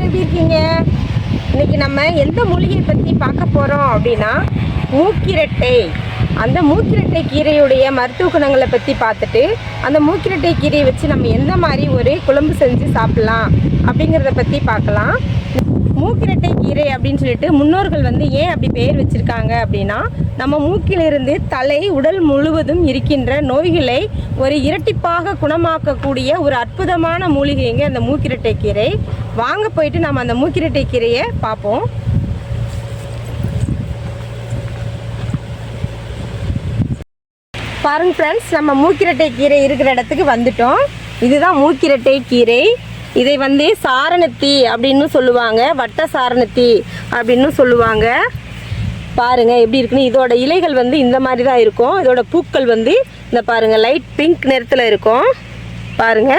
எல்லாரும் எப்படி இருக்கீங்க இன்னைக்கு நம்ம எந்த மூலிகையை பற்றி பார்க்க போகிறோம் அப்படின்னா மூக்கிரட்டை. அந்த மூக்கிரட்டை கீரையுடைய மருத்துவ குணங்களை பற்றி பார்த்துட்டு அந்த மூக்கிரட்டை கீரையை வச்சு நம்ம எந்த மாதிரி ஒரு குழம்பு செஞ்சு சாப்பிட்லாம் அப்படிங்கிறத பற்றி பார்க்கலாம். மூக்கிரட்டை கீரை அப்படின்னு சொல்லிட்டு முன்னோர்கள் வந்து ஏன் அப்படி பெயர் வச்சிருக்காங்க அப்படின்னா நம்ம மூக்கிலிருந்து தலை உடல் முழுவதும் இருக்கின்ற நோய்களை ஒரு இரட்டிப்பாக குணமாக்கக்கூடிய ஒரு அற்புதமான மூலிகைங்க அந்த மூக்கிரட்டை கீரை. வாங்க போயிட்டு நம்ம அந்த மூக்கிரட்டை கீரையை பார்ப்போம். பாருங்க ஃப்ரெண்ட்ஸ் நம்ம மூக்கிரட்டை கீரை இருக்கிற இடத்துக்கு வந்துட்டோம். இதுதான் மூக்கிரட்டை கீரை. இதை வந்து சாரணத்தி அப்படின்னு சொல்லுவாங்க வட்ட சாரணத்தி அப்படின்னு சொல்லுவாங்க. பாருங்க எப்படி இருக்குன்னு இதோட இலைகள் வந்து இந்த மாதிரி தான் இருக்கும். இதோட பூக்கள் வந்து இந்த பாருங்க லைட் பிங்க் நிறத்தில் இருக்கும். பாருங்க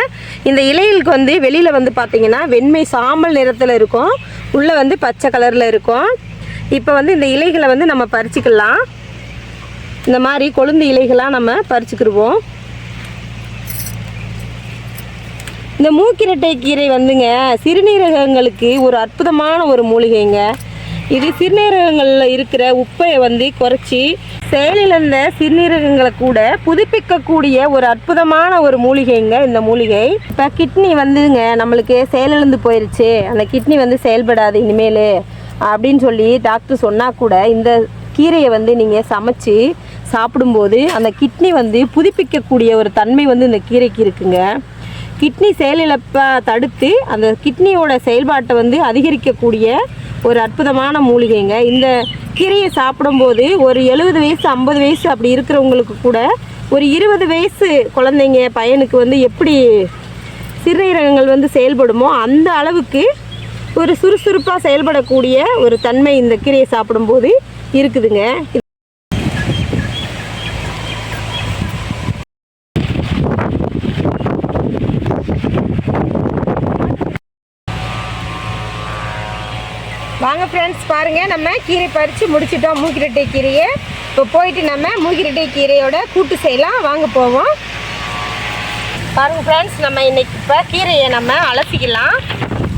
இந்த இலைகளுக்கு வந்து வெளியில் வந்து பார்த்தீங்கன்னா வெண்மை சாம்பல் நிறத்தில் இருக்கும். உள்ளே வந்து பச்சை கலரில் இருக்கும். இப்போ வந்து இந்த இலைகளை வந்து நம்ம பறிச்சுக்கலாம். இந்த மாதிரி கொழுந்து இலைகளாக நம்ம பறிச்சுக்கிடுவோம் இந்த மூக்கிரட்டை கீரை வந்துங்க சிறுநீரகங்களுக்கு ஒரு அற்புதமான ஒரு மூலிகைங்க. இது சிறுநீரகங்களில் இருக்கிற உப்பை வந்து குறைச்சி செயலிழந்த சிறுநீரகங்களை கூட புதுப்பிக்கக்கூடிய ஒரு அற்புதமான ஒரு மூலிகைங்க இந்த மூலிகை. இப்போ கிட்னி வந்துங்க நம்மளுக்கு செயலிழந்து போயிருச்சு. அந்த கிட்னி வந்து செயல்படாது இனிமேல் அப்படின்னு சொல்லி டாக்டர் சொன்னால் கூட இந்த கீரையை வந்து நீங்கள் சமைச்சு சாப்பிடும்போது அந்த கிட்னி வந்து புதுப்பிக்கக்கூடிய ஒரு தன்மை வந்து இந்த கீரைக்கு இருக்குங்க. கிட்னி செயலிழப்பை தடுத்து அந்த கிட்னியோட செயல்பாட்டை வந்து அதிகரிக்கக்கூடிய ஒரு அற்புதமான மூலிகைங்க. இந்த கீரையை சாப்பிடும்போது ஒரு எழுபது வயசு ஐம்பது வயசு அப்படி இருக்கிறவங்களுக்கு கூட ஒரு இருபது வயசு குழந்தைங்க பையனுக்கு வந்து எப்படி சிறுநீரகங்கள் வந்து செயல்படுமோ அந்த அளவுக்கு ஒரு சுறுசுறுப்பாக செயல்படக்கூடிய ஒரு தன்மை இந்த கீரையை சாப்பிடும்போது இருக்குதுங்க. பாருங்கள் ஃப்ரெண்ட்ஸ் நம்ம கீரை பறித்து முடிச்சிட்டோம். மூக்கிரட்டை கீரையை. இப்போ போயிட்டு நம்ம மூக்கிரட்டை கீரையோட கூட்டு செய்யலாம். வாங்க போவோம். பாருங்கள் ஃப்ரெண்ட்ஸ் நம்ம இன்றைக்கி இப்போ கீரையை நம்ம அலசிக்கலாம்.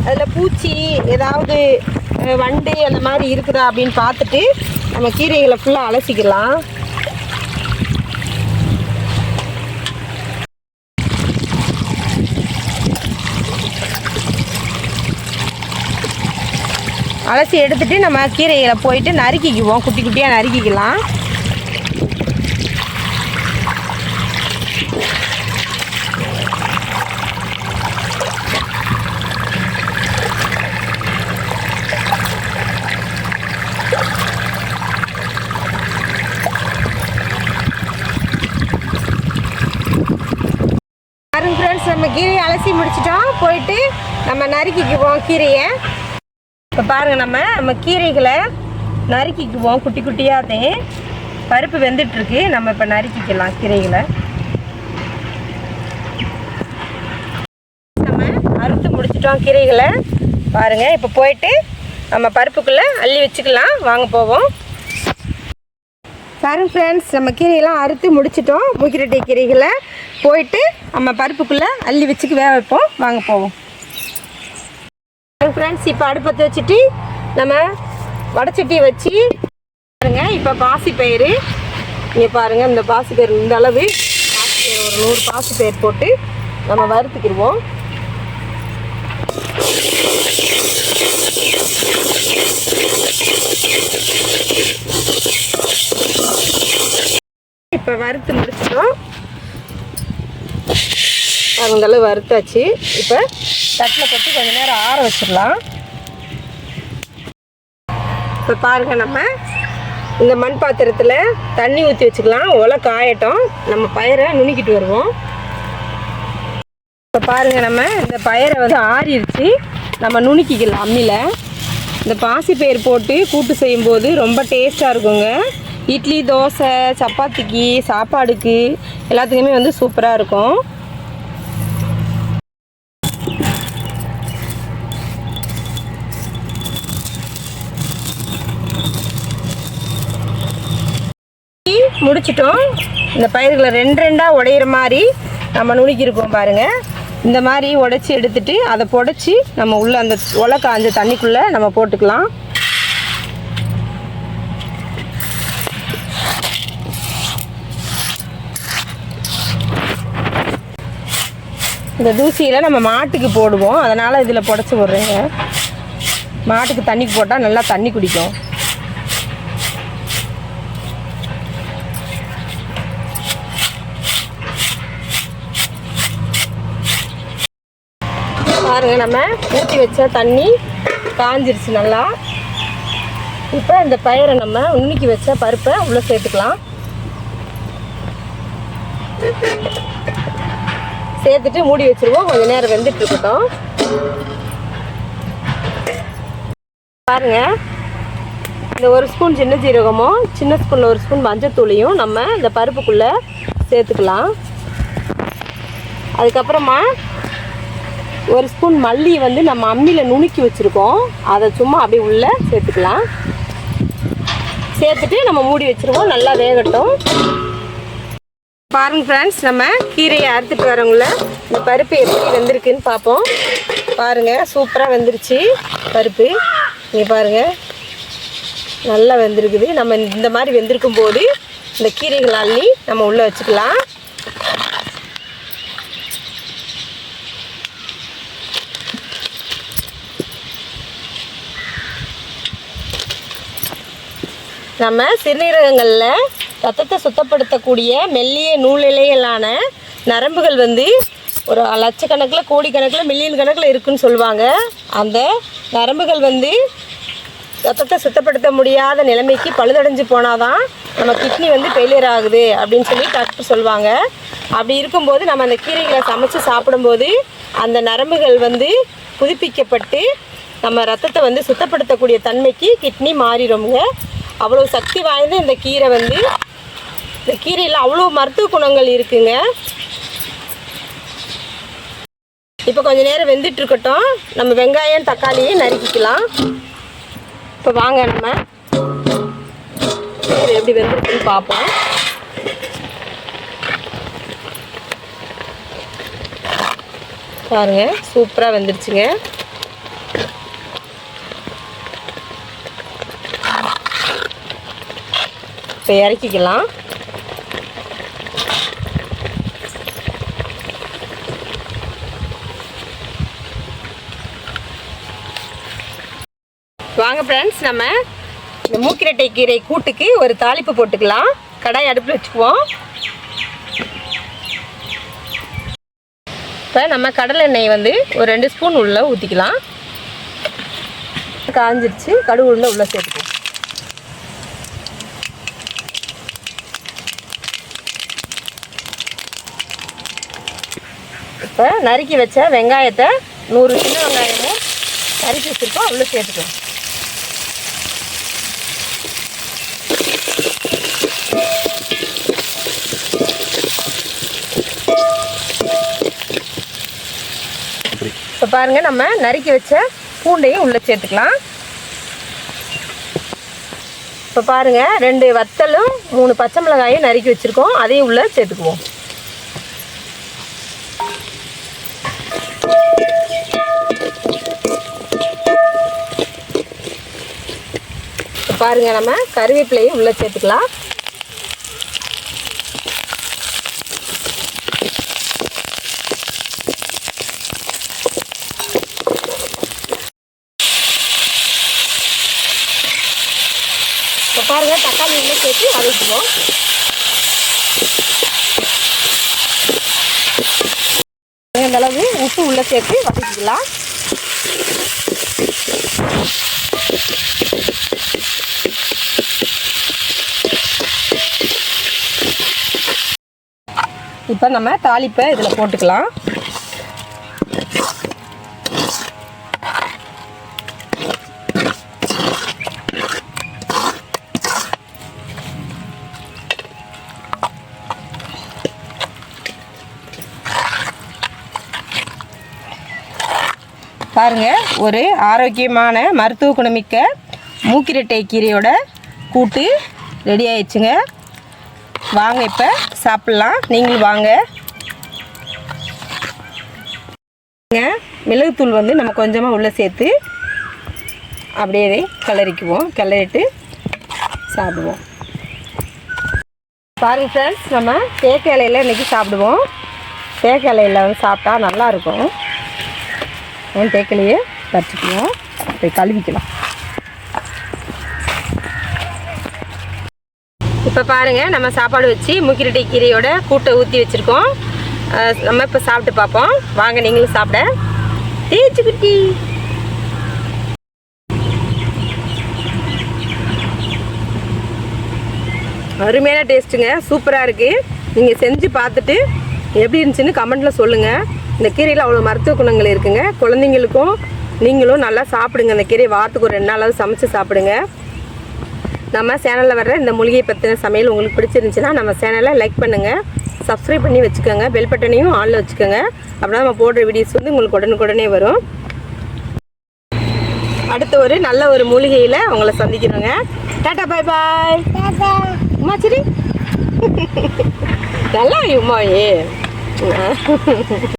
அதில் பூச்சி ஏதாவது வண்டு அந்த மாதிரி இருக்குதா அப்படின்னு பார்த்துட்டு நம்ம கீரைகளை ஃபுல்லாக அலசிக்கலாம். அலசி எடுத்துட்டு நம்ம கீரைகளை போயிட்டு நறுக்கிக்குவோம். குட்டி குட்டியாக நறுக்கிக்கலாம். பாருங்க ஃப்ரெண்ட்ஸ் நம்ம கீரையை அலசி முடிச்சிட்டோம். போயிட்டு நம்ம நறுக்கிக்குவோம் கீரையை. இப்போ பாருங்கள் நம்ம நம்ம கீரைகளை நறுக்கிக்குவோம் குட்டி குட்டியாதே பருப்பு வெந்துட்டுருக்கு. நம்ம இப்போ நறுக்கிக்கலாம் கீரைகளை. நம்ம அறுத்து முடிச்சிட்டோம் கீரைகளை. பாருங்கள் இப்போ போயிட்டு நம்ம பருப்புக்குள்ளே அள்ளி வச்சுக்கலாம். வாங்க போவோம். பாருங்க ஃப்ரெண்ட்ஸ் நம்ம கீரையெல்லாம் அறுத்து முடிச்சிட்டோம். முக்கிரட்டி கீரைகளை போயிட்டு நம்ம பருப்புக்குள்ளே அள்ளி வச்சுக்கு வேக வைப்போம். வாங்க போவோம். ஃப்ரெண்ட்ஸ் இப்போ அடுப்பத்தை வச்சுட்டு நம்ம வடச்சட்டியை வச்சு பாருங்க இப்போ பாசிப்பயிறு இங்கே பாருங்கள் இந்த பாசிப்பயிறு இந்த அளவு. பாசிப்பயிறு ஒரு நூறு பாசிப்பயிறு போட்டு நம்ம வறுத்துக்கிடுவோம் இப்போ வறுத்து முடிச்சிட்டோம். பாருங்க அளவு வறுத்தாச்சு. இப்போ தட்டில் கொட்டி கொஞ்சம் நேரம் ஆற வச்சிடலாம். இப்போ பாருங்க நம்ம. இந்த மண் பாத்திரத்தில் தண்ணி ஊற்றி வச்சுக்கலாம். ஒலை காயட்டும். நம்ம பயிரை நுணுக்கிட்டு வருவோம். இப்போ பாருங்க நம்ம. இந்த பயிரை வந்து ஆறிடுச்சு நம்ம நுணுக்கிக்கலாம் அம்மியில் இந்த பாசிப்பயிர் போட்டு கூட்டு செய்யும்போது ரொம்ப டேஸ்ட்டாக இருக்குங்க. இட்லி தோசை சப்பாத்திக்கு சாப்பாடுக்கு எல்லாத்துக்குமே வந்து சூப்பராக இருக்கும். முடிச்சிட்டோம். இந்த பயிர்களை ரெண்டு ரெண்டாக உடையிற மாதிரி நம்ம நுணுக்கியிருக்கோம் பாருங்கள் இந்த மாதிரி உடச்சி எடுத்துட்டு அதை புடச்சி நம்ம உள்ள அந்த உலை காஞ்ச தண்ணிக்குள்ளே நம்ம போட்டுக்கலாம். இந்த தூசியில் நம்ம மாட்டுக்கு போடுவோம். அதனால் இதில் புடச்சி விட்றேங்க மாட்டுக்கு தண்ணிக்கு போட்டால் நல்லா தண்ணி குடிக்கும். பாருங்கள் நம்ம ஊற்றி வச்ச தண்ணி காஞ்சிருச்சு நல்லா. இப்போ இந்த பயிரை நம்ம உன்னிக்கு வச்ச பருப்பை உள்ளே சேர்த்துக்கலாம். சேர்த்துட்டு மூடி வச்சிருவோம். கொஞ்ச நேரம் வெந்துட்டு இருக்கட்டும். பாருங்க. இந்த ஒரு ஸ்பூன் சின்ன ஜீரகமும் சின்ன ஸ்பூனில் ஒரு ஸ்பூன் மஞ்சத்தூளையும் நம்ம இந்த பருப்புக்குள்ளே சேர்த்துக்கலாம். அதுக்கப்புறமா ஒரு ஸ்பூன் மல்லி வந்து நம்ம அம்மியில் நுணுக்கி வச்சுருக்கோம். அதை சும்மா அப்படியே உள்ளே சேர்த்துக்கலாம். சேர்த்துட்டு நம்ம மூடி வச்சுருவோம். நல்லா வேகட்டும். பாருங்க ஃப்ரெண்ட்ஸ் நம்ம கீரையை அறுத்துட்டு வரவங்கள இந்த பருப்பு எப்படி வெந்திருக்குன்னு பார்ப்போம். பாருங்கள் சூப்பராக வெந்துருச்சு பருப்பு. நீங்கள் பாருங்கள் நல்லா வெந்திருக்குது. நம்ம இந்த மாதிரி வெந்திருக்கும் போது இந்த கீரைகள் அள்ளி நம்ம உள்ளே வச்சுக்கலாம். நம்ம சிறுநீரகங்களில் ரத்தத்தை சுத்தப்படுத்தக்கூடிய மெல்லிய நூலிலையிலான நரம்புகள் வந்து ஒரு லட்சக்கணக்கில் கோடிக்கணக்கில் மில்லியன் கணக்கில் இருக்குன்னு சொல்லுவாங்க. அந்த நரம்புகள் வந்து ரத்தத்தை சுத்தப்படுத்த முடியாத நிலைமைக்கு பழுதடைஞ்சு போனால் தான் நம்ம கிட்னி வந்து ஃபெயிலியர் ஆகுது அப்படின்னு சொல்லி டாக்டர் சொல்லுவாங்க. அப்படி இருக்கும்போது நம்ம அந்த கீரைகளை சமைச்சு சாப்பிடும்போது அந்த நரம்புகள் வந்து புதுப்பிக்கப்பட்டு நம்ம ரத்தத்தை வந்து சுத்தப்படுத்தக்கூடிய தன்மைக்கு கிட்னி மாறிடும்ங்க. அவ்வளோ சக்தி வாய்ந்த இந்த கீரை வந்து. இந்த கீரையில் அவ்வளோ மருத்துவ குணங்கள் இருக்குங்க. இப்போ கொஞ்சம் நேரம் வெந்துட்டுருக்கட்டும் நம்ம வெங்காயம் தக்காளியை நறுக்கிக்கலாம். இப்போ வாங்க நம்ம. கீரை எப்படி வெந்திருக்குன்னு பார்ப்போம். பாருங்க சூப்பராக வெந்துருச்சுங்க. இப்போ இறக்கிக்கலாம். வாங்க ஃப்ரெண்ட்ஸ் நம்ம இந்த மூக்கிரட்டை கீரை கூட்டுக்கு ஒரு தாளிப்பு போட்டுக்கலாம். கடாய் அடுப்பில் வச்சுக்குவோம். இப்போ நம்ம கடலை எண்ணெய் வந்து ஒரு ரெண்டு ஸ்பூன் உள்ள ஊற்றிக்கலாம் காஞ்சிருச்சு கடுகு உள்ள உள்ளே சேர்த்துக்குவோம் இப்போ நறுக்கி வச்ச வெங்காயத்தை நூறு சின்ன வெங்காயமும் நறுக்கி வச்சுருக்கோம். உள்ளே சேர்த்துக்குவோம் இப்போ பாருங்கள் நம்ம நறுக்கி வச்ச பூண்டையும் உள்ளே சேர்த்துக்கலாம். இப்போ பாருங்கள் ரெண்டு வத்தலும் மூணு பச்சை மிளகாயும் நறுக்கி வச்சுருக்கோம். அதையும் உள்ளே சேர்த்துக்குவோம். பாருங்கள் நம்ம கருவேப்பிலையும் உள்ளே சேர்த்துக்கலாம். இப்போ பாருங்கள் தக்காளி உள்ளே சேர்த்து வதக்குவோம் இந்த அளவு உப்பு உள்ளே சேர்த்து வதக்கிக்கலாம். இப்போ நம்ம தாளிப்பை இதில் போட்டுக்கலாம். பாருங்க ஒரு ஆரோக்கியமான மருத்துவ குணமிக்க மூக்கிரட்டை கீரையோட கூட்டு ரெடி ஆயிடுச்சுங்க. வாங்க இப்போ சாப்பிட்லாம். நீங்களும் வாங்க. மிளகுத்தூள் வந்து நம்ம கொஞ்சமாக உள்ளே சேர்த்து அப்படியே கிளறிக்குவோம். கிளறிட்டு சாப்பிடுவோம். பாருங்க ஃப்ரெண்ட்ஸ் நம்ம தேக்கு இலையில இன்றைக்கி சாப்பிடுவோம். தேக்கு இலையில் வந்து சாப்பிட்டா நல்லாயிருக்கும் ஏன் தேக்கிலையே வச்சுக்குவோம் போய் கழுவிக்கலாம். இப்போ பாருங்கள் நம்ம சாப்பாடு வச்சு முக்கிரட்டி கீரையோட கூட்டை ஊற்றி வச்சுருக்கோம். நம்ம இப்போ சாப்பிட்டு பார்ப்போம். வாங்க நீங்களும் சாப்பிட. தேய்ச்சி குட்டி. அருமையான டேஸ்ட்டுங்க. சூப்பராக இருக்குது நீங்கள் செஞ்சு பார்த்துட்டு எப்படி இருந்துச்சுன்னு கமெண்ட்டில் சொல்லுங்கள் இந்த கீரையில் அவ்வளோ மருத்துவ குணங்கள் இருக்குங்க. குழந்தைங்களுக்கும் நீங்களும் நல்லா சாப்பிடுங்க. அந்த கீரையை வாரத்துக்கு ஒரு ரெண்டு நாளாவது சமைச்சு சாப்பிடுங்க. நம்ம சேனலில் வர்ற இந்த மூலிகை பற்றின சமையல் உங்களுக்கு பிடிச்சிருந்துச்சுன்னா நம்ம சேனலை லைக் பண்ணுங்கள் சப்ஸ்கிரைப் பண்ணி வச்சுக்கோங்க பெல் பட்டனையும் ஆனில் வச்சுக்கோங்க. அப்படின்னா நம்ம போடுற வீடியோஸ் வந்து உங்களுக்கு உடனுக்குடனே வரும். அடுத்த ஒரு நல்ல ஒரு மூலிகையில் உங்களை சந்திக்கிறோங்க. டாட்டா பாய் பாய் உமா சரி. நல்லா உமாயே